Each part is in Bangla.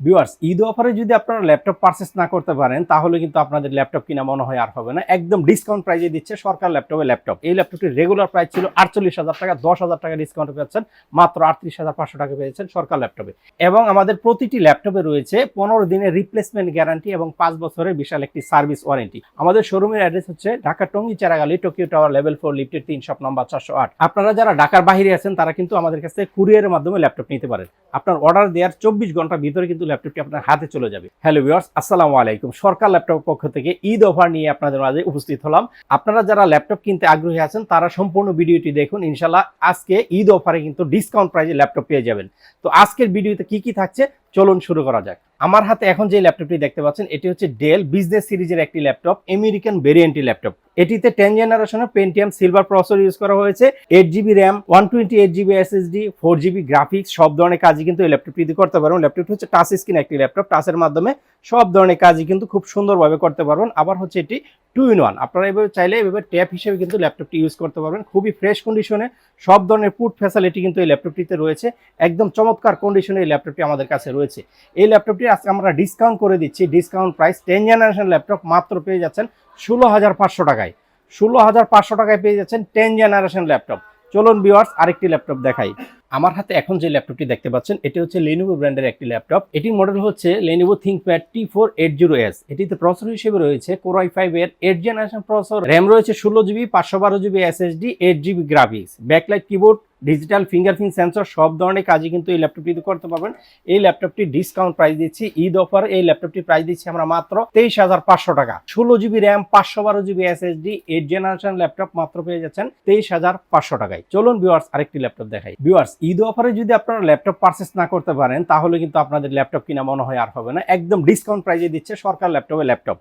ভিউয়ার্স ঈদ অফারে যদি আপনারা ল্যাপটপ পারচেস না করতে পারেন, তাহলে কিন্তু আপনাদের ল্যাপটপ কিনা মনে হয় আর হবে না। একদম ডিসকাউন্ট প্রাইজে দিচ্ছে সরকার ল্যাপটপে ল্যাপটপ এই ল্যাপটপটির রেগুলার প্রাইস ছিল আটচল্লিশ হাজার টাকা, দশ হাজার টাকা ডিসকাউন্ট পেয়েছেন, মাত্র আটত্রিশ হাজার পাঁচশো টাকা পেয়েছেন সরকার ল্যাপটপে এবং আমাদের প্রতিটি ল্যাপটপে রয়েছে পনেরো দিনের রিপ্লেসমেন্ট গ্যারান্টি এবং পাঁচ বছরের বিশাল একটি সার্ভিস ওয়ারেন্টি আমাদের শোরুমের অ্যাড্রেস হচ্ছে Dhaka Tongi Charagali Tokyo tower level four লিফটের তিন শপ নাম্বার চারশো আট। আপনারা যারা ঢাকার বাহিরে আছেন, তারা কিন্তু আমাদের কাছে কুরিয়ারের মাধ্যমে ল্যাপটপ নিতে পারেন। আপনার অর্ডার দেওয়ার চব্বিশ ঘণ্টার ভিতরে কিন্তু ল্যাপটপটি আপনার হাতে চলে যাবে। হ্যালো ভিউয়ার্স আসসালামু আলাইকুম। সরকার ল্যাপটপ পক্ষ থেকে ঈদ অফার নিয়ে আপনাদের মাঝে উপস্থিত হলাম। আপনারা যারা ল্যাপটপ কিনতে আগ্রহী আছেন, তারা সম্পূর্ণ ভিডিওটি দেখুন। ইনশাল্লাহ আজকে ঈদ অফারে কিন্তু ডিসকাউন্ট প্রাইজে ল্যাপটপ পেয়ে যাবেন। তো আজকের ভিডিওতে কি কি থাকছে চলুন শুরু করা যাক। আমার হাতে এখন যে ল্যাপটপটি দেখতে পাচ্ছেন, এটি হচ্ছে ডেল বিজনেস সিরিজের একটি ল্যাপটপ আমেরিকান ভেরিয়েন্টি ল্যাপটপ। এটিতে টেন জেনারেশনের পেন্টিয়াম সিলভার প্রসেসর ইউজ করা হয়েছে eight GB RAM one twenty eight GB SSD four GB graphics সব ধরনের কাজই কিন্তু এই ল্যাপটপটি দিয়ে করতে পারবেন। ল্যাপটপটি হচ্ছে টাচ স্ক্রিন একটি ল্যাপটপ টাচের মাধ্যমে সব ধরনের কাজই কিন্তু খুব সুন্দরভাবে করতে পারবেন। আবার হচ্ছে এটি টু ইন ওয়ান। আপনারা এভাবে চাইলে এভাবে ট্যাপ হিসেবে কিন্তু ল্যাপটপটি ইউজ করতে পারবেন। খুবই ফ্রেশ কন্ডিশনে, সব ধরনের ফুড ফ্যাসিলিটি কিন্তু এই ল্যাপটপটিতে রয়েছে। একদম চমৎকার কন্ডিশনে এই ল্যাপটপটি আমাদের কাছে রয়েছে। এই ল্যাপটপটি আজকে আমরা ডিসকাউন্ট করে দিচ্ছি। Discount price ten generation laptop মাত্র পেয়ে যাচ্ছেন ষোলো হাজার পাঁচশো টাকায়। ষোলো হাজার পাঁচশো টাকায় পেয়ে যাচ্ছেন টেন জেনারেশন ল্যাপটপ। চলুন বিওয়ার্স আরেকটি ল্যাপটপ দেখাই। আমার হাতে এখন যে ল্যাপটপটি দেখতে পাচ্ছেন, এটি হচ্ছে লেনোভো ব্র্যান্ডের একটি ল্যাপটপ এটির মডেল হচ্ছে Lenovo ThinkPad T four eight zero S এটিতে প্রসেসর হিসেবে রয়েছে কোরআই ফাইভ এর এইট জেনারেশন প্রসেসর র্যাম রয়েছে ষোলো জিবি পাঁচশো বারো GB SSD eight GB graphics backlight keyboard digital fingerprint sensor সব ধরনের কাজই কিন্তু এই ল্যাপটপটিতে করতে পারবেন। এই ল্যাপটপটি ডিসকাউন্ট প্রাইস দিচ্ছি, ঈদ অফার এই ল্যাপটপটি প্রাইস দিচ্ছি আমরা মাত্র তেইশ হাজার পাঁচশো টাকা। ষোলো জিবি র্যাম পাঁচশো বারো GB SSD eight generation laptop মাত্র পেয়ে যাচ্ছেন তেইশ হাজার পাঁচশো টাকায়। চলুন ভিউয়ার্স আরেকটি ল্যাপটপ দেখাই। ভিউয়ার্স ঈদ অফারে যদি আপনারা ল্যাপটপ পারচেস না করতে পারেন, তাহলে কিন্তু আপনাদের ল্যাপটপ কিনা মনে হয় আর হবে না। একদম ডিসকাউন্ট প্রাইসে দিচ্ছে সরকার ল্যাপটপে ল্যাপটপ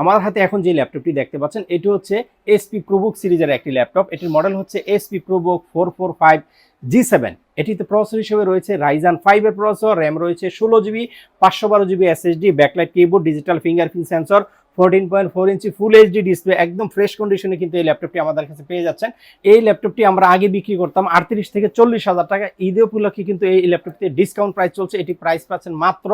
আমার হাতে এখন যে ল্যাপটপটি দেখতে পাচ্ছেন, এটি হচ্ছে এসপি প্রোবুক সিরিজের একটি ল্যাপটপ এটির মডেল হচ্ছে HP ProBook four four five G seven এটিতে প্রসেসর হিসেবে রয়েছে রাইজান ফাইভের প্রসেসর র্যাম রয়েছে ষোলো জিবি পাঁচশো বারো GB SSD backlight keyboard digital fingerprint sensor fourteen point four inch full HD display একদম ফ্রেশ কন্ডিশনে কিন্তু এই ল্যাপটপটি আমাদের কাছে পেয়ে যাচ্ছেন। এই ল্যাপটপটি আমরা আগে বিক্রি করতাম আটত্রিশ থেকে চল্লিশ হাজার টাকা। ঈদে উপলক্ষে কিন্তু এই ল্যাপটপটিতে ডিসকাউন্ট প্রাইস চলছে। এটি প্রাইস পাচ্ছেন মাত্র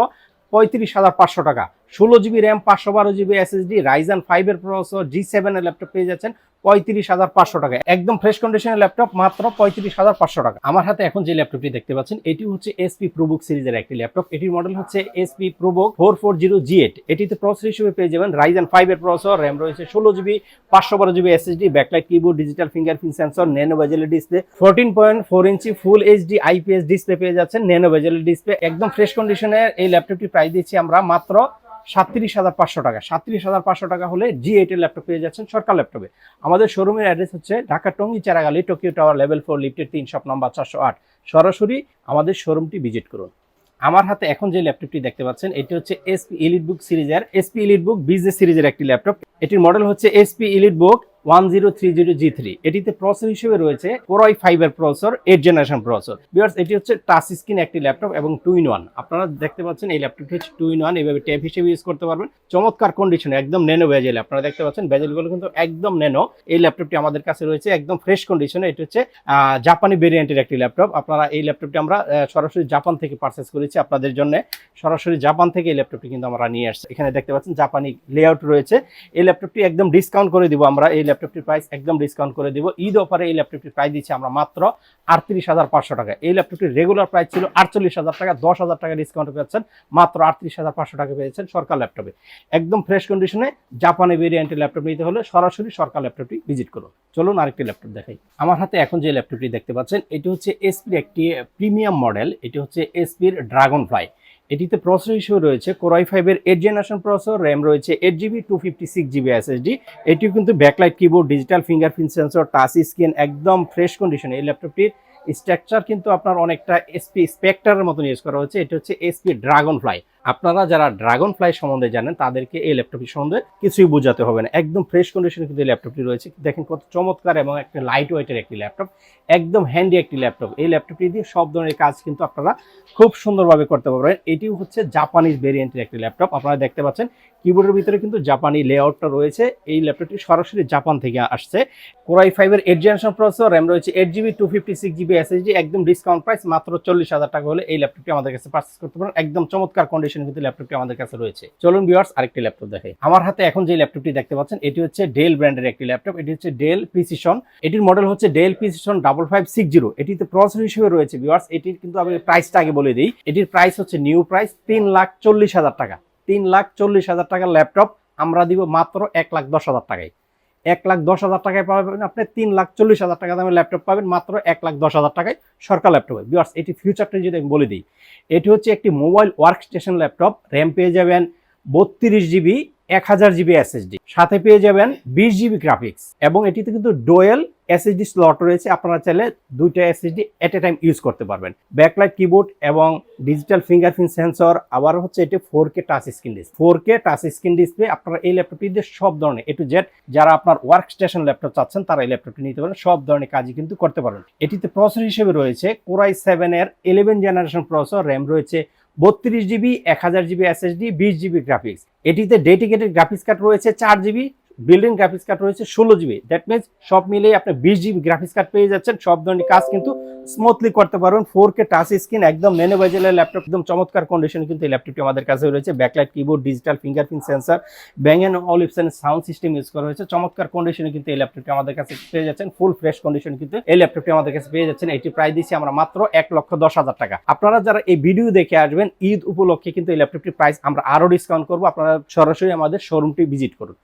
পঁয়ত্রিশ হাজার পাঁচশো টাকা। ষোলো জিবি র্যাম পাঁচশো বারো জিবি এসএসডি রাইজান ফাইভের প্রসেসর জি সেভেনের ল্যাপটপ পেয়ে যাচ্ছেন পঁয়ত্রিশ হাজার পাঁচশো টাকা। একদম ফ্রেশ কন্ডিশনের ল্যাপটপ মাত্র পঁয়ত্রিশ হাজার পাঁচশো টাকা। আমার হাতে এখন যে ল্যাপটপটি দেখতে পাচ্ছেন, এটি হচ্ছে এসপি প্রোবুক সিরিজের একটি ল্যাপটপ এটির মডেল হচ্ছে HP ProBook four four zero G eight এটিতে প্রসেসর হিসেবে পেয়ে যাবেন রাইজেন ফাইভ এর প্রসেসর র্যাম রয়েছে ষোলো জিবি পাঁচশো বারো GB SSD backlight keyboard digital fingerprint sensor nano bezel display fourteen point four inch full HD IPS display পেয়ে যাচ্ছেন ন্যানো বেজেল ডিসপ্লে একদম ফ্রেশ কন্ডিশনের এই ল্যাপটপটি প্রাইস দিচ্ছি আমরা মাত্র সাতত্রিশ হাজার পাঁচশো টাকা। সাতত্রিশ হাজার পাঁচশো টাকা হলে জি এইটের ল্যাপটপ পেয়ে যাচ্ছেন সরকার ল্যাপটপে আমাদের শোরুমের অ্যাড্রেস হচ্ছে Dhaka Tongi, Charagali Tokyo tower level four লিফটের তিন শপ নম্বর চারশো আট। সরাসরি আমাদের শোরুমটি ভিজিট করুন। আমার হাতে এখন যে ল্যাপটপটি দেখতে পাচ্ছেন, এটি হচ্ছে এসপি ইলিট বুক সিরিজের এসপি ইলিট বুক বিজনেস সিরিজের একটি ল্যাপটপ এটির মডেল হচ্ছে HP EliteBook one zero three zero G three এটিতে প্রসেসর হিসেবে রয়েছে কোরআই ফাইভের প্রসেসর এইট জেনারেশন প্রসেসর বিয়ার্স এটি হচ্ছে টাচ স্ক্রিন একটি ল্যাপটপ এবং টু ইন ওয়ান আপনারা দেখতে পাচ্ছেন এই ল্যাপটপটি হচ্ছে টু ইন ওয়ান এইভাবে ট্যাব হিসেবে ইউজ করতে পারবেন। চমৎকার কন্ডিশনে একদম ন্যানো বেজেল আপনারা দেখতে পাচ্ছেন বেজেলগুলো কিন্তু একদম ন্যানো এই ল্যাপটপটি আমাদের কাছে রয়েছে, একদম ফ্রেশ কন্ডিশনে এটি হচ্ছে জাপানি ভেরিয়েন্টের একটি ল্যাপটপ আপনারা এই ল্যাপটপটি আমরা সরাসরি জাপান থেকে পারচেস করেছি আপনাদের জন্য। সরাসরি জাপান থেকে এই ল্যাপটপটি কিন্তু আমরা নিয়ে আসছি। এখানে দেখতে পাচ্ছেন জাপানি লেআউট রয়েছে। এই ল্যাপটপটি একদম ডিসকাউন্ট করে দিব আমরা। এই ল্যাপটপটির প্রাইস একদম ডিসকাউন্ট করে দিব। ঈদ অফারে এই ল্যাপটপটির প্রাইস দিচ্ছি আমরা মাত্র আটত্রিশ হাজার পাঁচশো টাকা এই ল্যাপটপটির রেগুলার প্রাইস ছিল আটচল্লিশ হাজার টাকা, দশ হাজার টাকা ডিসকাউন্ট পেয়েছেন, মাত্র আটত্রিশ হাজার পাঁচশো টাকা পেয়েছেন সরকার ল্যাপটপে। একদম ফ্রেশ কন্ডিশনে জাপানি ভেরিয়েন্টের ল্যাপটপ নিতে হলে সরাসরি সরকার ল্যাপটপটি ভিজিট করুন। চলুন আরেকটি ল্যাপটপ দেখাই। আমার হাতে এখন যে ল্যাপটপটি দেখতে পাচ্ছেন, এটি হচ্ছে এসপির একটি প্রিমিয়াম মডেল এটি হচ্ছে এসপির ড্রাগন ফ্লাই এটিতে প্রসেসর হিসেবে রয়েছে কোরাই ফাইভের এইট জেনারেশন প্রসেসর র্যাম রয়েছে eight GB two fifty six GB SSD এটিও কিন্তু backlight keyboard digital fingerprint sensor touch screen একদম ফ্রেশ কন্ডিশনে এই ল্যাপটপটির স্ট্রাকচার কিন্তু আপনার অনেকটা এসপি স্পেক্টারের মতন ইউজ করা হচ্ছে এটা হচ্ছে এসপি ড্রাগন ফ্লাই আপনারা যারা ড্রাগন ফ্লাই সম্বন্ধে জানেন, তাদেরকে এই ল্যাপটপটি সম্বন্ধে কিছুই বোঝাতে হবে না। একদম ফ্রেশ কন্ডিশনে কিন্তু এই ল্যাপটপটি রয়েছে। দেখেন কত চমৎকার এবং একটা লাইট ওয়েটের একটি ল্যাপটপ। একদম হ্যান্ডি একটি ল্যাপটপ। এই ল্যাপটপটি দিয়ে সব ধরনের কাজ কিন্তু আপনারা খুব সুন্দরভাবে করতে পারবেন। এটিও হচ্ছে জাপানিজ ভেরিয়েন্টের একটি ল্যাপটপ। আপনারা দেখতে পাচ্ছেন কিবোর্ডের ভিতরে কিন্তু জাপানি লেআউটটা রয়েছে। এই ল্যাপটপটি সরাসরি জাপান থেকে আসছে। কোরাই ফাইভের এইট জেনারেশন প্রসেসর র্যাম রয়েছে eight GB two fifty six GB SSD একদম ডিসকাউন্ট প্রাইস মাত্র চল্লিশ হাজার টাকা হলে এই ল্যাপটপটি আমাদের কাছে পার্চেস করতে পারেন। একদম চমৎকার কন্ডিশন কন্ডিশনে কিন্তু ল্যাপটপটি আমাদের কাছে রয়েছে। চলুন ভিউয়ার্স আরেকটি ল্যাপটপ দেখে আমার হাতে এখন যে ল্যাপটপটি দেখতে পাচ্ছেন, এটি হচ্ছে ডেল ব্র্যান্ডের একটি ল্যাপটপ এটি হচ্ছে ডেল প্রিসিশন এটির মডেল হচ্ছে Dell Precision double five six zero এটিতে প্রসেসর হিসেবে রয়েছে ভিউয়ার্স এটির কিন্তু আমি প্রাইসটা আগে বলে দিই। এটির প্রাইস হচ্ছে নিউ প্রাইস তিন লাখ চল্লিশ হাজার টাকা। তিন লাখ চল্লিশ হাজার টাকার ল্যাপটপ আমরা দিব মাত্র এক লাখ দশ হাজার টাকায়। এক লাখ দশ হাজার টাকায় পাবেন আপনি, তিন লাখ চল্লিশ হাজার টাকা দামের ল্যাপটপ পাবেন, মাত্র এক লাখ দশ হাজার টাকায় সরকার ল্যাপটপ বিকজ এটি ফিউচারটা যদি আমি বলে দিই, এটি হচ্ছে একটি mobile work station laptop RAM পেয়ে যাবেন বত্রিশ জিবি এক হাজার জিবি এসএসডি সাথে পেয়ে যাবেন বিশ জিবি গ্রাফিক্স এবং এটিতে কিন্তু ডোয়েল এসএসডি স্লট রয়েছে, আপনারা চাইলে দুইটা SSD at a time use করতে পারবেন। ব্যাকলাইট কিবোর্ড এবং ডিজিটাল ফিঙ্গারপ্রিন্ট সেন্সর আবার হচ্ছে এটি four K touch screen display four K touch screen display আপনারা এই ল্যাপটপটি দিয়ে সব ধরনের এ টু জেড যারা আপনার ওয়ার্ক স্টেশন ল্যাপটপ চাচ্ছেন, তারা এই ল্যাপটপটি নিতে পারেন, সব ধরনের কাজই কিন্তু করতে পারবেন। এটিতে প্রসেসর হিসেবে রয়েছে কোরাই সেভেন এর ইলেভেন জেনারেশন প্রসেসর র্যাম রয়েছে বত্রিশ জিবি এক হাজার জিবি এসএসডি বিশ জিবি গ্রাফিক্স এটিতে ডেডিকেটেড গ্রাফিক্স কার্ড রয়েছে, চার জিবি বিল্ডিং গ্রাফিক্স কার্ড রয়েছে ষোলো জিবি দ্যাট মিনস সব মিলিয়ে আপনি বিশ জিবি গ্রাফিক্স কার্ড পেয়ে যাচ্ছেন। সব ধরনের কাজ কিন্তু স্মুথলি করতে পারবেন। ফোর কে টাচ স্ক্রিন একদম নেনে বাজেলের ল্যাপটপ একদম চমৎকার কন্ডিশনে কিন্তু এই ল্যাপটপটি আমাদের কাছে রয়েছে। Backlight keyboard digital fingerprint sensor Bang and Olufsen sound system use করা হয়েছে। চমৎকার কন্ডিশনে কিন্তু এই ল্যাপটপটি আমাদের কাছে পেয়ে যাচ্ছেন। ফুল ফ্রেশ কন্ডিশন কিন্তু এই ল্যাপটপটি আমাদের কাছে পেয়ে যাচ্ছেন। এটি প্রাইস দিচ্ছি আমরা মাত্র এক লক্ষ দশ হাজার টাকা। আপনারা যারা এই ভিডিও দেখে আসবেন, ঈদ উপলক্ষে কিন্তু এই ল্যাপটপটির প্রাইস আমরা আরও ডিসকাউন্ট করব। আপনারা সরাসরি আমাদের শোরুমটি ভিজিট করুন।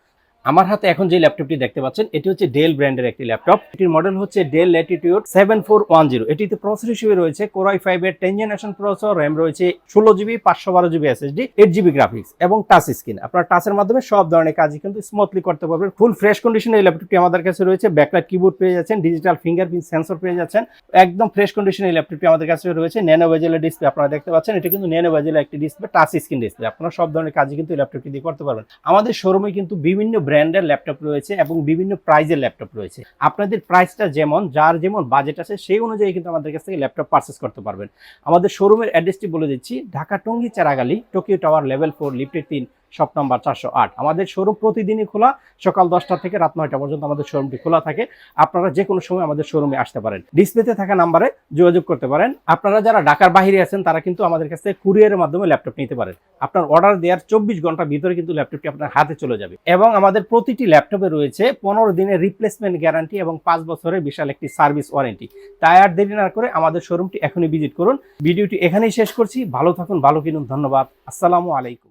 আমার হাতে এখন যে ল্যাপটপটি দেখতে পাচ্ছেন, এটি হচ্ছে ডেল ব্র্যান্ডের একটি ল্যাপটপ। এটির মডেল হচ্ছে Dell Latitude seven four one zero এটিতে প্রসেসর হিসেবে রয়েছে কোরাই ফাইভ এর টেন জেনারেশন প্রসেসর র্যাম রয়েছে ষোলো জিবি পাঁচশো বারো GB SSD eight GB graphics এবং টাচ স্ক্রিন আপনার টাচের মাধ্যমে সব ধরনের কাজই কিন্তু স্মুথলি করতে পারবেন। ফুল ফ্রেশ কন্ডিশনে এই ল্যাপটপটি আমাদের কাছে রয়েছে। ব্যাকলাইট কিবোর্ড পেয়ে যাচ্ছেন ডিজিটাল ফিঙ্গারপ্রিন্ট সেন্সর পেয়ে যাচ্ছেন। একদম ফ্রেশ কন্ডিশনে এই ল্যাপটপটি আমাদের কাছে রয়েছে। ন্যানো ভেজেলের ডিসপ্লে আপনারা দেখতে পাচ্ছেন। এটা কিন্তু ন্যানো ভেজেলের একটি ডিসপ্লে টাচ স্ক্রিন ডিসপ্লে আপনারা সব ধরনের কাজই কিন্তু এই ল্যাপটপটি দিয়ে করতে পারবেন। আমাদের শোরুমে কিন্তু বিভিন্ন ব্র্যান্ডের ল্যাপটপ রয়েছে এবং বিভিন্ন প্রাইজের ল্যাপটপ রয়েছে। আপনাদের প্রাইসটা যেমন, যার যেমন বাজেট আছে, সেই অনুযায়ী কিন্তু আমাদের কাছ থেকে ল্যাপটপ পারচেস করতে পারবেন। আমাদের শোরুমের অ্যাড্রেসটি বলে দিচ্ছি, Dhaka Tongi Charagali Tokyo tower level four lifted তিন শপ নাম্বার চারশো আট। আমাদের শোরুম প্রতিদিনই খোলা, সকাল দশটা থেকে রাত নয়টা পর্যন্ত আমাদের শোরুমটি খোলা থাকে। আপনারা যে কোনো সময় আমাদের শোরুমে আসতে পারেন। ডিসপ্লেতে থাকা নাম্বারে যোগাযোগ করতে পারেন। আপনারা যারা ঢাকার বাইরে আছেন, তারা কিন্তু আমাদের কাছে কুরিয়ারের মাধ্যমে ল্যাপটপ নিতে পারেন। আপনার অর্ডার দেওয়ার চব্বিশ ঘণ্টার ভিতরে কিন্তু ল্যাপটপটি আপনার হাতে চলে যাবে। এবং আমাদের প্রতিটি ল্যাপটপে রয়েছে পনেরো দিনের রিপ্লেসমেন্ট গ্যারান্টি এবং পাঁচ বছরের বিশাল একটি সার্ভিস ওয়ারেন্টি তাই আর দেরি না করে আমাদের শোরুমটি এখনই ভিজিট করুন। ভিডিওটি এখানেই শেষ করছি। ভালো থাকুন, ভালো কিনুন। ধন্যবাদ। আসসালামু আলাইকুম।